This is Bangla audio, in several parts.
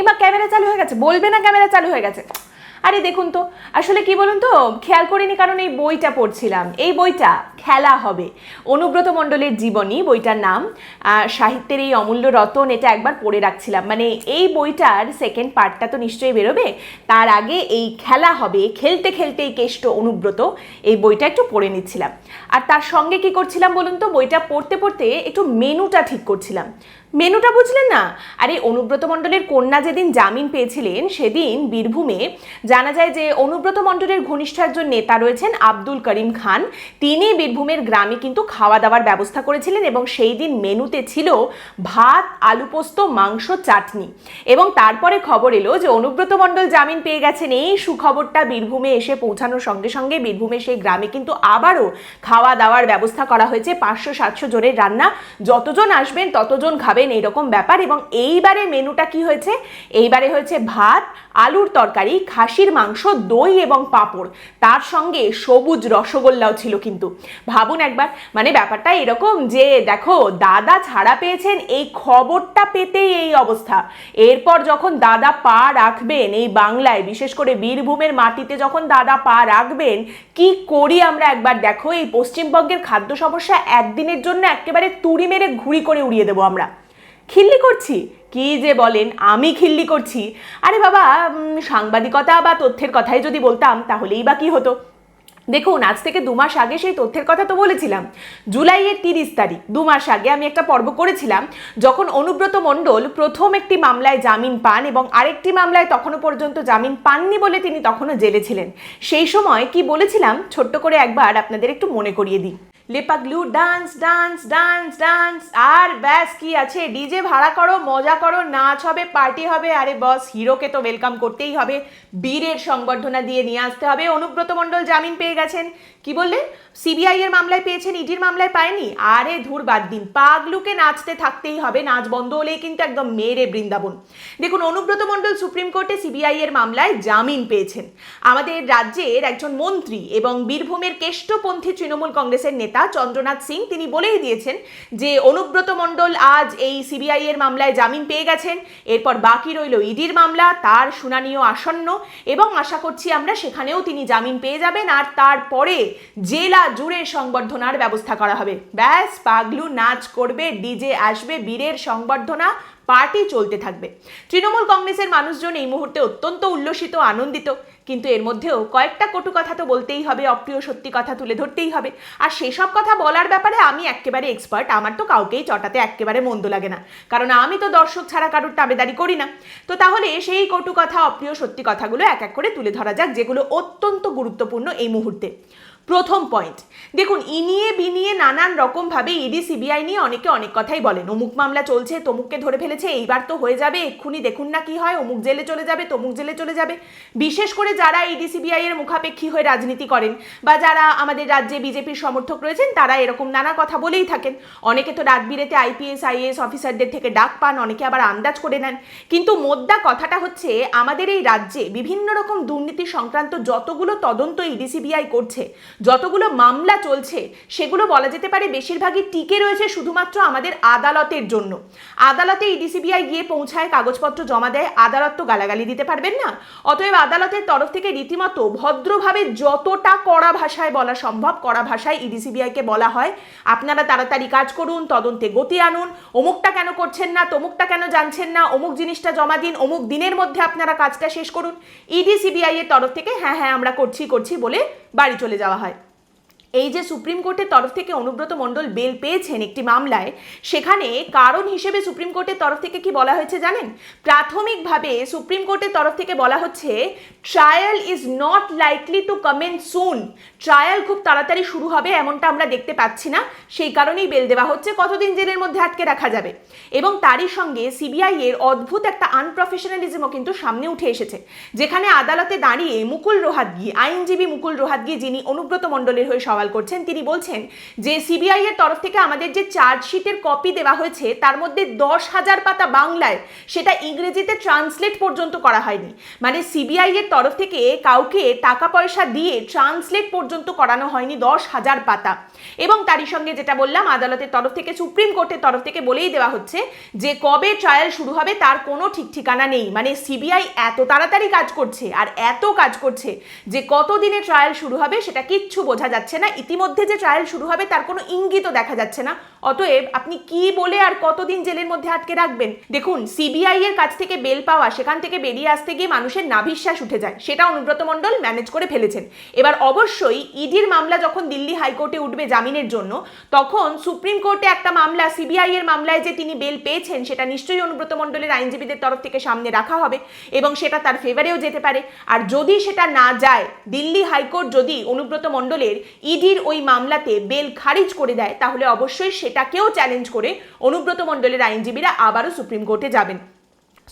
এবার ক্যামেরা চালু হয়ে গেছে। বলবে না ক্যামেরা চালু হয়ে গেছে। আরে দেখুন তো, আসলে কি বলুন তো? খেয়াল করিনি কারণ এই বইটা পড়ছিলাম। এই বইটা খেলা হবে। অনুব্রত মণ্ডলের জীবনী, বইটার নাম সাহিত্যের এই অমূল্য রতন, এটা একবার পড়ে রাখছিলাম। মানে এই বইটার সেকেন্ড পার্টটা তো নিশ্চয়ই বেরোবে। তার আগে এই খেলা হবে। খেলতে খেলতে এই কেষ্ট অনুব্রত এই বইটা একটু পড়ে নিচ্ছিলাম। আর তার সঙ্গে কি করছিলাম বলুন তো? বইটা পড়তে পড়তে একটু মেনুটা ঠিক করছিলাম। মেনুটা বুঝলেন না? আরে, অনুব্রত মণ্ডলের কন্যা যেদিন জামিন পেয়েছিলেন, সেদিন বীরভূমে জানা যায় যে অনুব্রত মণ্ডলের ঘনিষ্ঠ একজন নেতা রয়েছেন আব্দুল করিম খান। তিনি বীরভূমের গ্রামে কিন্তু খাওয়া দাওয়ার ব্যবস্থা করেছিলেন এবং সেই দিন মেনুতে ছিল ভাত, আলু পোস্ত, মাংস, চাটনি। এবং তারপরে খবর এলো যে অনুব্রত মণ্ডল জামিন পেয়ে গেছেন। এই সুখবরটা বীরভূমে এসে পৌঁছানোর সঙ্গে সঙ্গে বীরভূমে সেই গ্রামে কিন্তু আবারও খাওয়া দাওয়ার ব্যবস্থা করা হয়েছে। পাঁচশো সাতশো জনের রান্না। যতজন আসবেন, ততজন খাবেন এইরকম ব্যাপার। এবং এইবারে মেনুটা কি হয়েছে? এইবারে হয়েছে ভাত, আলুর তরকারি, খাসির মাংস, দই এবং পাঁপড়। তার সঙ্গে সবুজ রসগোল্লাও ছিল কিন্তু। ভাবুন একবার মানে ব্যাপারটা এরকম যে দেখো, দাদা ছাড়া পেয়েছেন এই খবরটা পেতেই এই অবস্থা। এরপর যখন দাদা পা রাখবেন এই বাংলায়, বিশেষ করে বীরভূমের মাটিতে যখন দাদা পা রাখবেন, কি করি আমরা একবার দেখো? এই পশ্চিমবঙ্গের খাদ্য সমস্যা একদিনের জন্য একেবারে তুড়ি মেরে ঘুরি করে উড়িয়ে দেবো আমরা। খিল্লি করছি? কি যে বলেন, আমি খিল্লি করছি। আরে বাবা সাংবাদিকতা বা তথ্যের কথাই যদি বলতাম, তাহলেই বা কি হতো? দেখুন, আজ থেকে দু মাস আগে সেই তথ্যের কথা তো বলেছিলাম। জুলাইয়ের তিরিশ তারিখ, দু মাস আগে আমি একটা পর্ব করেছিলাম, যখন অনুব্রত মণ্ডল প্রথম একটি মামলায় জামিন পান এবং আরেকটি মামলায় তখনও পর্যন্ত জামিন পাননি বলে তিনি তখনও জেলে ছিলেন। সেই সময় কি বলেছিলাম? ছোট্ট করে একবার আপনাদের একটু মনে করিয়ে দিই। লেপাগলু, ডান্স ডান্স ডান্স ডান্স। আর ব্যাস, কি আছে? ডিজে ভাড়া করো, মজা করো, নাচ হবে, পার্টি হবে। আরে বস, হিরোকে তো ওয়েলকাম করতেই হবে। বীরের সংবর্ধনা দিয়ে নিয়ে আসতে হবে। অনুব্রত মণ্ডল জামিন পেয়ে গেছেন। কি বললেন? সিবিআই এর মামলায় পেয়েছেন, ইডির মামলায় পায়নি। আরে ধুর বাদ দিন, পাগলুকে নাচতে থাকতেই হবে, নাচ বন্ধ হলেই কিন্তু একদম মেরে বৃন্দাবন। দেখুন, অনুব্রত মণ্ডল সুপ্রিম কোর্টে সিবিআই এর মামলায় জামিন পেয়েছেন। আমাদের রাজ্যের একজন মন্ত্রী এবং বীরভূমের কেষ্টপন্থী তৃণমূল কংগ্রেসের নেতা চন্দ্রনাথ সিং, তিনি বলেই দিয়েছেন যে, অনুব্রত মণ্ডল আজ এই সিবিআই এর মামলায় জামিন পেয়ে গেছেন, এরপর বাকি রইল ইডির মামলা, তার শুনানিও আসন্ন এবং আশা করছি আমরা সেখানেও তিনি জামিন পেয়ে যাবেন, আর তারপরে জেলা জুড়ে সংবর্ধনার ব্যবস্থা করা হবে। ব্যাস, পাগলু নাচ করবে, ডিজে আসবে, বীরের সংবর্ধনা, পার্টি চলতে থাকবে। তৃণমূল কংগ্রেসের মানুষজন এই মুহূর্তে অত্যন্ত উল্লসিত, আনন্দিত। কিন্তু এর মধ্যেও কয়েকটা কটু কথা তো বলতেই হবে, অপ্রিয় সত্যি কথা তুলে ধরতেই হবে। আর সেসব কথা বলার ব্যাপারে আমি একেবারে এক্সপার্ট আমার তো কাউকেই চটাতে একেবারে মন্দ লাগে না। কারণ আমি তো দর্শক ছাড়া কারোর তাবেদারি করি না। তো তাহলে সেই কটু কথা, অপ্রিয় সত্যি কথাগুলো এক এক করে তুলে ধরা যাক, যেগুলো অত্যন্ত গুরুত্বপূর্ণ এই মুহূর্তে। প্রথম পয়েন্ট দেখুন, ইনিয়ে বিনিয়ে নানান রকমভাবে ইডি, সিবিআই নিয়ে অনেকে অনেক কথাই বলেন। অমুক মামলা চলছে, তমুককে ধরে ফেলেছে, এইবার তো হয়ে যাবে, এক্ষুনি দেখুন না কি হয়, অমুক জেলে চলে যাবে, তমুক জেলে চলে যাবে। বিশেষ করে যারা ইডি, সিবিআই এর মুখাপেক্ষী হয়ে রাজনীতি করেন বা যারা আমাদের রাজ্যে বিজেপির সমর্থক রয়েছেন, তারা এরকম নানা কথা বলেই থাকেন। অনেকে তো রাত বিরেতে আইপিএস আইএস অফিসারদের থেকে ডাক পান, অনেকে আবার আন্দাজ করে নেন। কিন্তু মোদ্দা কথাটা হচ্ছে, আমাদের এই রাজ্যে বিভিন্ন রকম দুর্নীতি সংক্রান্ত যতগুলো তদন্ত ইডি, সিবিআই করছে যতগুলো মামলা চলছে, সেগুলো বলা যেতে পারে বেশিরভাগই টিকে রয়েছে শুধুমাত্র আমাদের আদালতের জন্য। আদালতে ইডিসিবিআই গিয়ে পৌঁছায়, কাগজপত্র জমা দেয়, আদালত তো গালাগালি দিতে পারবেন না। অতএব আদালতের তরফ থেকে রীতিমতো ভদ্রভাবে যতটা কড়া ভাষায় বলা সম্ভব, কড়া ভাষায় ইডিসিবিআইকে বলা হয়। আপনারা তাড়াতাড়ি কাজ করুন, তদন্তে গতি আনুন। অমুকটা কেন করছেন না, তমুকটা কেন জানছেন না, অমুক জিনিসটা জমা দিন, অমুক দিনের মধ্যে আপনারা কাজটা শেষ করুন। ইডি সিবিআই এর তরফ থেকে হ্যাঁ হ্যাঁ আমরা করছি করছি বলে বাড়ি চলে যাওয়া হয়। এই যে সুপ্রিম কোর্টের তরফ থেকে অনুব্রত মণ্ডল বেল পেয়েছেন একটি মামলায়, সেখানে কারণ হিসেবে সুপ্রিম কোর্টের তরফ থেকে কি বলা হয়েছে জানেন? প্রাথমিকভাবে সুপ্রিম কোর্টের তরফ থেকে বলা হচ্ছে trial is not likely to commence soon trial খুব তাড়াতাড়ি শুরু হবে এমনটা আমরা দেখতে পাচ্ছি না। সেই কারণেই বেল দেওয়া হচ্ছে, কতদিন জেলের মধ্যে আটকে রাখা যাবে? এবং তারই সঙ্গে সিবিআই এর অদ্ভুত একটা আনপ্রফেশনালিজমও কিন্তু সামনে উঠে এসেছে, যেখানে আদালতে দাঁড়িয়ে মুকুল রোহাতগি, আইনজীবী মুকুল রোহাতগি যিনি অনুব্রত মণ্ডলের হয়ে সওয়াল সওয়াল করছেন। তিনি বলছেন যে সিবিআই এর তরফ থেকে আমাদের যে চার্জশিটের কপি দেওয়া হয়েছে, তার মধ্যে দশ হাজার পাতা বাংলায় সেটা ইংরেজিতে ট্রান্সলেট পর্যন্ত করা হয়নি। মানে সিবিআই এর তরফ থেকে কাউকে টাকা পয়সা দিয়ে ট্রান্সলেট পর্যন্ত করানো হয়নি দশ হাজার পাতা। এবং তারই সঙ্গে যেটা বললাম, আদালতের তরফ থেকে, সুপ্রিম কোর্টের তরফ থেকে বলেই দেওয়া হচ্ছে যে কবে ট্রায়াল শুরু হবে তার কোনো ঠিক ঠিকানা নেই। মানে সিবিআই এত তাড়াতাড়ি কাজ করছে আর এত কাজ করছে যে কত দিনে ট্রায়াল শুরু হবে সেটা কিচ্ছু বোঝা যাচ্ছে না। ইতিমধ্যে যে ট্রায়াল শুরু হবে তার কোনো ইঙ্গিতও দেখা যাচ্ছে না। অতএব আপনি কি বলে আর কতদিন জেলের মধ্যে আটকে রাখবেন? দেখুন সিবিআই এর কাছ থেকে বেল পাওয়া, সেখান থেকে বেরিয়ে আসতে গিয়ে মানুষের নাভিশ্বাস উঠে যায়। সেটা অনুব্রত মণ্ডল ম্যানেজ করে ফেলেছেন। এবার অবশ্যই ইডির মামলা যখন দিল্লি হাইকোর্টে উঠবে জামিনের জন্য, তখন সুপ্রিম কোর্টে একটা মামলা সিবিআই এর মামলায় যে তিনি বেল পেয়েছেন, সেটা নিশ্চয়ই অনুব্রত মণ্ডলের আইনজীবীদের তরফ থেকে সামনে রাখা হবে এবং সেটা তার ফেভারেও যেতে পারে। আর যদি সেটা না যায়, দিল্লি হাইকোর্ট যদি অনুব্রত মণ্ডলের ইডির ওই মামলাতে বেল খারিজ করে দেয়, তাহলে অবশ্যই সেটাকেও চ্যালেঞ্জ করে অনুব্রত মণ্ডলের আইনজীবীরা আবারও সুপ্রিম কোর্টে যাবেন।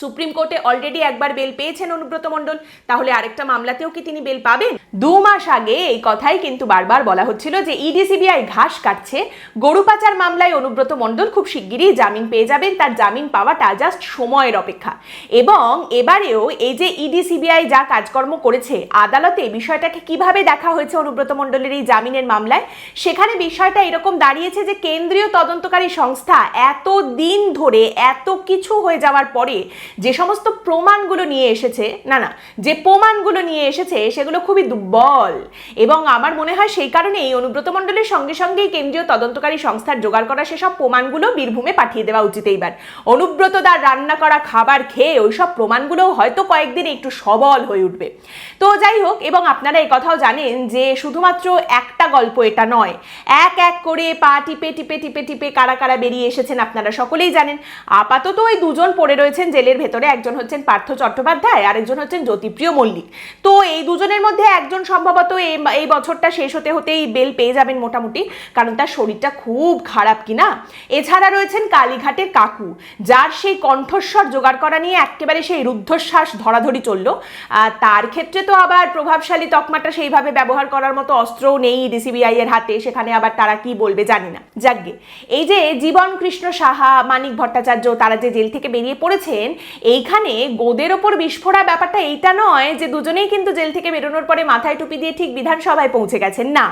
সুপ্রিম কোর্টে অলরেডি একবার বেল পেয়েছেন অনুব্রত মণ্ডল। তাহলে আরেকটা মামলাতেও কি তিনি বেল পাবেন? দু মাস আগে এই কথাই কিন্তু বারবার বলা হচ্ছিল যে ইডি সিবিআই ঘাস কাটছে। গরু পাচার মামলায় অনুব্রত মণ্ডল খুব শিগগিরই জামিন পেয়ে যাবেন। তার জামিন পাওয়াটা জাস্ট সময়ের অপেক্ষা। এবং এবারেও এই যে ইডি সিবিআই যা কাজকর্ম করেছে, আদালতে বিষয়টাকে কীভাবে দেখা হয়েছে অনুব্রত মণ্ডলের এই জামিনের মামলায়? সেখানে বিষয়টা এরকম দাঁড়িয়েছে যে কেন্দ্রীয় তদন্তকারী সংস্থা এত দিন ধরে এত কিছু হয়ে যাওয়ার পরে যে সমস্ত প্রমাণগুলো নিয়ে এসেছে, না না, যে প্রমাণগুলো নিয়ে এসেছে সেগুলো খুবই দুর্বল। এবং আমার মনে হয় সেই কারণেই অনুব্রত মণ্ডলের সঙ্গে সঙ্গেই কেন্দ্রীয় তদন্তকারী সংস্থার জোগাড় করা সেসব প্রমাণগুলো বীরভূমে পাঠিয়ে দেওয়া উচিত এইবার। অনুব্রত দার রান্না করা খাবার খেয়ে ওইসব প্রমাণগুলো হয়তো কয়েকদিন একটু সবল হয়ে উঠবে। তো যাই হোক, এবং আপনারা এই কথাও জানেন যে শুধুমাত্র একটা গল্প এটা নয়, এক এক করে পা টিপে টিপে টিপে টিপে কারা কারা বেরিয়ে এসেছেন আপনারা সকলেই জানেন। আপাতত ওই দুজন পড়ে রয়েছেন জেলের ভেতরে একজন হচ্ছেন পার্থ চট্টোপাধ্যায়, আরেকজন হচ্ছেন জ্যোতিপ্রিয় মল্লিক। তো এই দুজনের মধ্যে একজন সম্ভবত এই- বছরটা শেষ হতে হতেই বেল পেয়ে যাবেন মোটামুটি, কারণ তার শরীরটা খুব খারাপ কিনা। এছাড়া রয়েছেন কালীঘাটের কাকু, যার সেই কণ্ঠস্বর জোগাড় করা নিয়ে একেবারে সেই রুদ্ধশ্বাস ধরাধরি চলল। তার ক্ষেত্রে তো আবার প্রভাবশালী তকমাটা সেইভাবে ব্যবহার করার মতো অস্ত্রও নেই ডিসিবিআই এর হাতে, সেখানে আবার তারা কি বলবে জানি না। যাকগে এই যে জীবন কৃষ্ণ সাহা, মানিক ভট্টাচার্য, তারা যে জেল থেকে বেরিয়ে পড়েছেন এইখানে গোদের ওপর বিস্ফোরা ব্যাপারটা এইটা নয় যে দুজনেই কিন্তু জেল থেকে বেরোনোর পরে মাথায় টুপি দিয়ে ঠিক বিধানসভায় পৌঁছে গেছেন। না,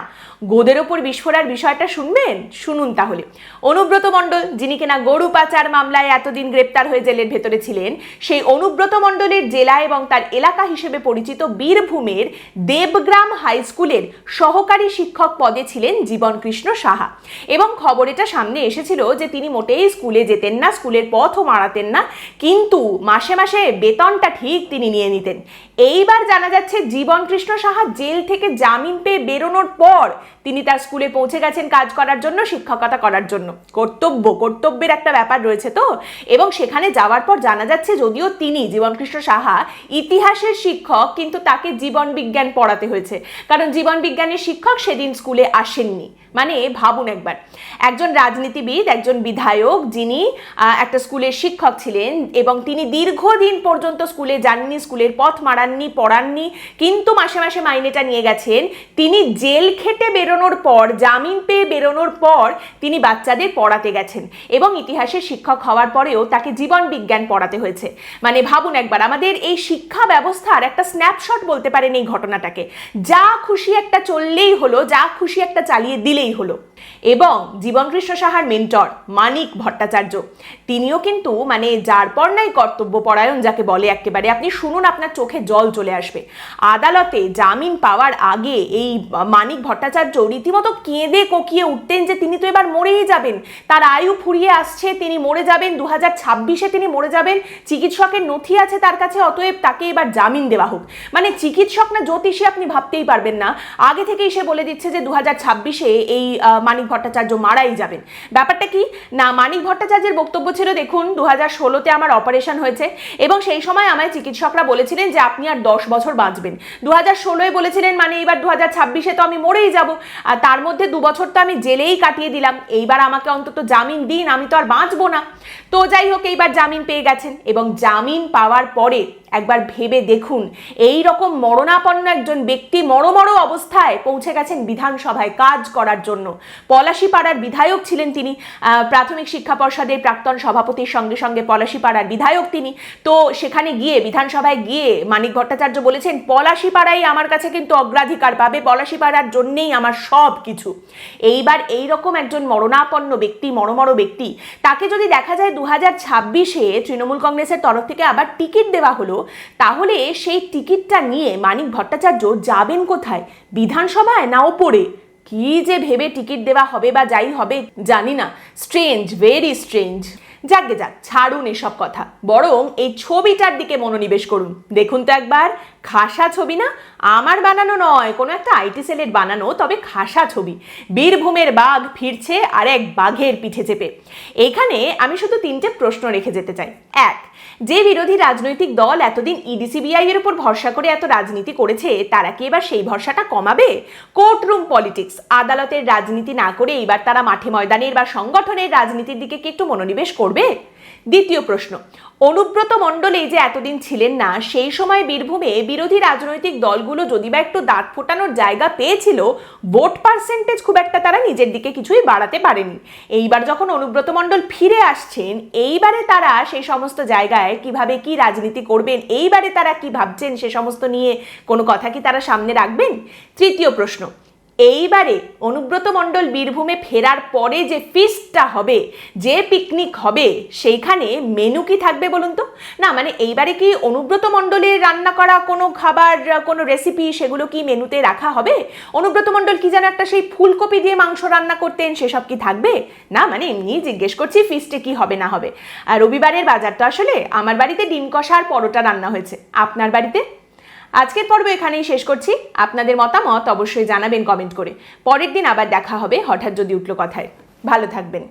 গোদের ওপর বিস্ফোরার বিষয়টা শুনবেন? শুনুন তাহলে। অনুব্রত মণ্ডল, যিনি কিনা গরু পাচার মামলায় এতদিন গ্রেপ্তার হয়ে জেলের ভেতরে ছিলেন, সেই অনুব্রত মণ্ডলের জেলা এবং তার এলাকা হিসেবে পরিচিত বীরভূমের দেবগ্রাম হাই স্কুলের সহকারী শিক্ষক পদে ছিলেন জীবন কৃষ্ণ সাহা। এবং খবর এটা সামনে এসেছিল যে তিনি মোটেই স্কুলে যেতেন না, স্কুলের পথও মারাতেন না, কিন্তু মাসে মাসে বেতনটা ঠিক তিনি নিয়ে নিতেন। এইবার জানা যাচ্ছে জীবন কৃষ্ণ সাহা জেল থেকে জামিন পেয়ে বেরোনোর পর তিনি তার স্কুলে পৌঁছে গেছেন কাজ করার জন্য, শিক্ষকতা করার জন্য। কর্তব্য, কর্তব্যের একটা ব্যাপার রয়েছে তো। এবং সেখানে যাওয়ার পর জানা যাচ্ছে যদিও তিনি, জীবনকৃষ্ণ সাহা, ইতিহাসের শিক্ষক, কিন্তু তাকে জীবন বিজ্ঞান পড়াতে হয়েছে। কারণ জীবন বিজ্ঞানের শিক্ষক সেদিন স্কুলে আসেননি। মানে ভাবুন একবার। একজন রাজনীতিবিদ, একজন বিধায়ক যিনি একটা স্কুলের শিক্ষক ছিলেন এবং তিনি দীর্ঘদিন পর্যন্ত স্কুলে যাননি, স্কুলের পথ মারাননি, পড়াননি, কিন্তু মাসে মাসে মাইনেটা নিয়ে গেছেন। তিনি জেল খেটে বেরোনোর পর, জামিন পেয়ে বেরোনোর পর তিনি বাচ্চাদের পড়াতে গেছেন এবং ইতিহাসের শিক্ষক হওয়ার পরেও তাকে জীবন বিজ্ঞান পড়াতে হয়েছে। মানে ভাবুন একবার, আমাদের এই শিক্ষা ব্যবস্থার একটা স্ন্যাপশট বলতে পারেন এই ঘটনাটাকে। যা খুশি একটা চললেই হলো, যা খুশি একটা চালিয়ে দিলেই হলো। এবং জীবনকৃষ্ণ সাহার মেন্টর মানিক ভট্টাচার্য, তিনিও কিন্তু মানে যার পর নাই কর্তব্য পরায়ণ যাকে বলে একেবারে, আপনি শুনুন আপনার চোখে জল চলে আসবে। আদালতে জামিন পাওয়ার আগে এই মানিক ভট্টাচার্য রীতিমতো কেঁদে কোকিয়ে উঠতেন যে তিনি তো এবার মরেই যাবেন। তার আয়ু ফুরিয়ে আসছে, তিনি মরে যাবেন। দু হাজার ছাব্বিশে তিনি মরে যাবেন। চিকিৎসকের নথি আছে তার কাছে, অতএব তাকে এবার জামিন দেওয়া হোক। মানে চিকিৎসক না জ্যোতিষী আপনি ভাবতেই পারবেন না। আগে থেকেই সে বলে দিচ্ছে যে দু হাজার ছাব্বিশে এই মানিক ভট্টাচার্য মারাই যাবেন। ব্যাপারটা কি? না, মানিক ভট্টাচার্যের বক্তব্য ছিল, দেখুন দু হাজার ষোলোতে আমার অপারেশন হয়েছে এবং সেই সময় আমায় চিকিৎসকরা বলেছিলেন যে আপনি আর দশ বছর বাঁচবেন। দু হাজার ষোলোয় বলেছিলেন মানে এবার দু হাজার ছাব্বিশে তো আমি মরেই যাব। আর তার মধ্যে দু বছর তো আমি জেলেই কাটিয়ে দিলাম। এইবার আমাকে অন্তত জামিন দিন, আমি তো আর বাঁচবো না। তো যাই হোক, এইবার জামিন পেয়ে গেছেন এবং জামিন পাওয়ার পরে একবার ভেবে দেখুন। এই রকম মরণাপন্ন একজন ব্যক্তি মরমর অবস্থায় পৌঁছে গেছেন বিধানসভায় কাজ করার জন্য। পলাশীপাড়ার বিধায়ক ছিলেন তিনি। প্রাথমিক শিক্ষা পর্ষদের প্রাক্তন সভাপতির সঙ্গে সঙ্গে পলাশীপাড়ার বিধায়ক তিনি। তো সেখানে গিয়ে, বিধানসভায় গিয়ে মানিক ভট্টাচার্য বলেছেন, পলাশীপাড়াই আমার কাছে কিন্তু অগ্রাধিকার পাবে, পলাশীপাড়ার জন্যেই আমার সব কিছু। এইবার এই রকম একজন মরণাপন্ন ব্যক্তি, মরমর ব্যক্তি, তাকে যদি দেখা যায় দু হাজার ছাব্বিশে তৃণমূল কংগ্রেসের তরফ থেকে আবার টিকিট দেওয়া হলো তাহলে সেই টিকিটটা নিয়ে মানিক ভট্টাচার্য যাবেন কোথায়? বিধানসভায় না ওপরে? কি যে ভেবে টিকিট দেওয়া হবে বা যাই হবে জানি না। স্ট্রেঞ্জ ভেরি স্ট্রেঞ্জ যাকে যাক, ছাড়ুন এসব কথা। বরং এই ছবিটার দিকে মনোনিবেশ করুন। দেখুন তো একবার, খাসা ছবি না? আমার বানানো নয়, কোনো একটা আইটি সেলের বানানো, তবে খাসা ছবি। বীরভূমের বাঘ ফিরছে আর এক বাঘের পিঠে চেপে। এখানে আমি শুধু তিনটে প্রশ্ন রেখে যেতে চাই। এক, যে বিরোধী রাজনৈতিক দল এতদিন ইডিসিবিআই এর উপর ভরসা করে এত রাজনীতি করেছে, তারা কি এবার সেই ভরসাটা কমাবে? কোর্টরুম পলিটিক্স, আদালতের রাজনীতি না করে এবার তারা মাঠে ময়দানের বা সংগঠনের রাজনীতির দিকে কি একটু মনোনিবেশ করবে? দ্বিতীয় প্রশ্ন, অনুব্রত মণ্ডল যে এতদিন ছিলেন না, সেই সময় বীরভূমে বিরোধী রাজনৈতিক দলগুলো যদি বা একটু দাঁত ফোটানোর জায়গা পেয়েছিল, ভোট পার্সেন্টেজ খুব একটা তারা নিজের দিকে কিছুই বাড়াতে পারেনি। এইবার যখন অনুব্রত মণ্ডল ফিরে আসছেন, এইবারে তারা সেই সমস্ত জায়গায় কীভাবে কি রাজনীতি করবেন, এইবারে তারা কি ভাবছেন, সে সমস্ত নিয়ে কোনো কথা কি তারা সামনে রাখবেন? তৃতীয় প্রশ্ন এইবারে অনুব্রত মণ্ডল বীরভূমে ফেরার পরে যে ফিস্টটা হবে, যে পিকনিক হবে, সেইখানে মেনু কি থাকবে বলুন তো? না মানে এইবারে কি অনুব্রত মণ্ডলের রান্না করা কোনো খাবার, কোনো রেসিপি সেগুলো কি মেনুতে রাখা হবে? অনুব্রত মণ্ডল কি যেন একটা সেই ফুলকপি দিয়ে মাংস রান্না করতেন, সেসব কি থাকবে? না মানে এমনি জিজ্ঞেস করছি ফিস্টে কি হবে না হবে। আর রবিবারের বাজার তো আসলে আমার বাড়িতে ডিম কষা আর পরোটা রান্না হয়েছে। আপনার বাড়িতে? আজকের পর্ব এখানেই শেষ করছি। আপনাদের মতামত অবশ্যই জানাবেন কমেন্ট করে। পরের দিন আবার দেখা হবে, হঠাৎ যদি উঠল কথায়। ভালো থাকবেন।